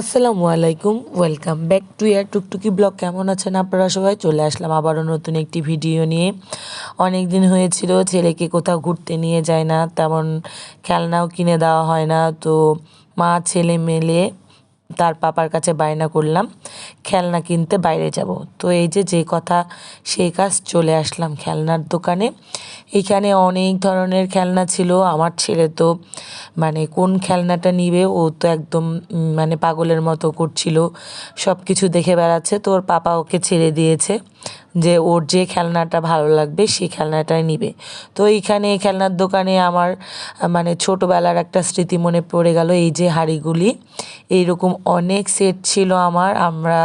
আসসালামু আলাইকুম, welcome back to year Tuktuki blog. কেমন আছেন আপনারা সবাই? চলে আসলাম আবারও নতুন একটি ভিডিও নিয়ে। অনেক দিন হয়েছিল, ছেলেকে কোথাও ঘুরতে নিয়ে যায় না, তেমন খেলনাও কিনে দেওয়া হয় না। তো মা, ছেলে মেলে তার পাপার কাছে বায়না করলাম, খেলনা কিনতে বাইরে যাব। তো এই যে যে কথা সেই কাজ চলে আসলাম খেলনার দোকানে। এখানে অনেক ধরনের খেলনা ছিল, আমার ছেলে তো মানে কোন খেলনাটা নিবে, ও তো একদম মানে পাগলের মতো করছিল সব কিছু দেখে বেড়াচ্ছে। তো ওর পাপা ওকে ছেড়ে দিয়েছে যে ওর যে খেলনাটা ভালো লাগবে সেই খেলনাটাই নিবে। তো এইখানে এই খেলনার দোকানে আমার মানে ছোটোবেলার একটা স্মৃতি মনে পড়ে গেল, এই যে হাঁড়িগুলি। এইরকম অনেক সেট ছিল আমার। আমরা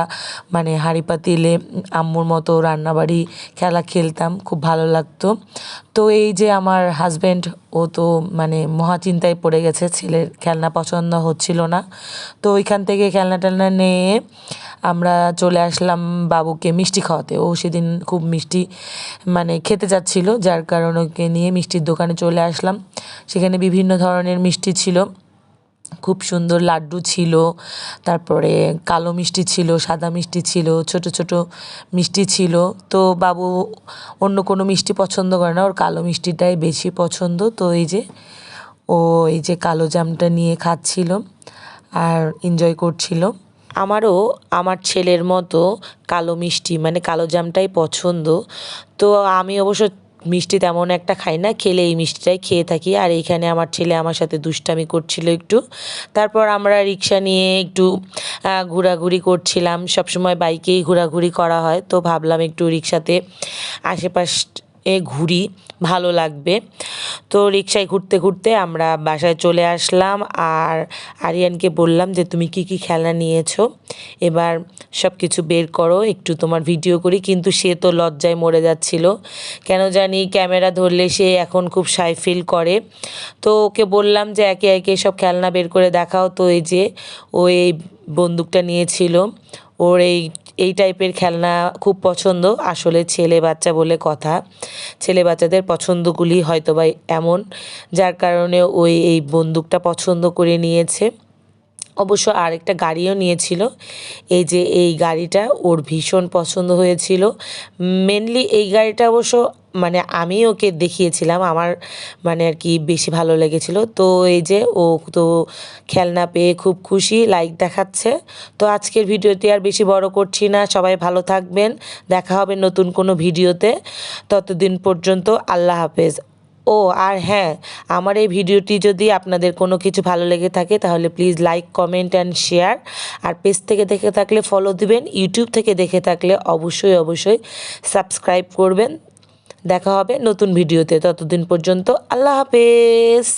মানে হাঁড়ি পাতিলে আম্মুর মতো রান্নাবাড়ি খেলা খেলতাম, খুব ভালো লাগতো। তো এই যে আমার হাজব্যান্ড ও তো মানে মহাচিন্তায় পড়ে গেছে, ছেলের খেলনা পছন্দ হচ্ছিল না। তো ওইখান থেকে খেলনা টেলনা নিয়ে আমরা চলে আসলাম বাবুকে মিষ্টি খাওয়াতে। ও সেদিন খুব মিষ্টি মানে খেতে যাচ্ছিল, যার কারণে ওকে নিয়ে মিষ্টির দোকানে চলে আসলাম। সেখানে বিভিন্ন ধরনের মিষ্টি ছিল। খুব সুন্দর লাড্ডু ছিল, তারপরে কালো মিষ্টি ছিল, সাদা মিষ্টি ছিল, ছোট ছোট মিষ্টি ছিল। তো বাবু অন্য কোনো মিষ্টি পছন্দ করে না, ওর কালো মিষ্টিটাই বেশি পছন্দ। তো এই যে ও এই যে কালো জামটা নিয়ে খাচ্ছিল আর এনজয় করছিল। আমারও আমার ছেলের মতো কালো মিষ্টি মানে কালো জামটাই পছন্দ। তো আমি অবশ্য মিষ্টি তেমন একটা খাই না, খেলে এই মিষ্টিটাই খেয়ে থাকি। আর এইখানে আমার ছেলে আমার সাথে দুষ্টামি করছিল একটু। তারপর আমরা রিক্সা নিয়ে একটু ঘোরাঘুরি করছিলাম। সবসময় বাইকেই ঘোরাঘুরি করা হয়। তো ভাবলাম একটু রিক্সাতে আশেপাশ এ ঘুরি, ভালো লাগবে। তো রিক্সায় ঘুরতে ঘুরতে আমরা বাসায় চলে আসলাম। আর আরিয়ানকে বললাম যে, তুমি কি কি খেলনা নিয়েছো? এবার সব কিছু বের করো, একটু তোমার ভিডিও করি। কিন্তু সে তো লজ্জায় মরে যাচ্ছিল। কেন জানি ক্যামেরা ধরলে সে এখন খুব সাই ফিল করে। তো ওকে বললাম যে, একে একে সব খেলনা বের করে দেখাও। তো এই যে ও এই বন্দুকটা নিয়েছিল। ওর এই এই টাইপের খেলনা খুব পছন্দ। আসলে ছেলে বাচ্চা বলে কথা। ছেলে বাচ্চাদের পছন্দগুলি হয়তো বা এমন, যার কারণে ওই, এই বন্দুকটা পছন্দ করে নিয়েছে। অবশ্য আরেকটা গাড়িও নিয়েছিল। এই যে, এই গাড়িটা ওর ভীষণ পছন্দ হয়েছিল। মেনলি এই গাড়িটা অবশ্য মানে আমি ওকে দেখিয়েছিলাম, আমার মানে আর কি বেশি ভালো লেগেছিল। তো এই যে ও তো খেলনা পেয়ে খুব খুশি লাইক দেখাচ্ছে। তো আজকের ভিডিওটি আর বেশি বড় করছি না, সবাই ভালো থাকবেন, দেখা হবে নতুন কোনো ভিডিওতে। ততদিন পর্যন্ত আল্লাহ হাফেজ। ও, আর হ্যাঁ আমার এই ভিডিওটি যদি আপনাদের কোনো কিছু ভালো লেগে থাকে, তাহলে please like comment and share R page থেকে দেখে থাকলে ফলো দিবেন ইউটিউব থেকে দেখে থাকলে অবশ্যই অবশ্যই সাবস্ক্রাইব করবেন। দেখা হবে নতুন ভিডিওতে। ততদিন পর্যন্ত আল্লাহ হাফেজ।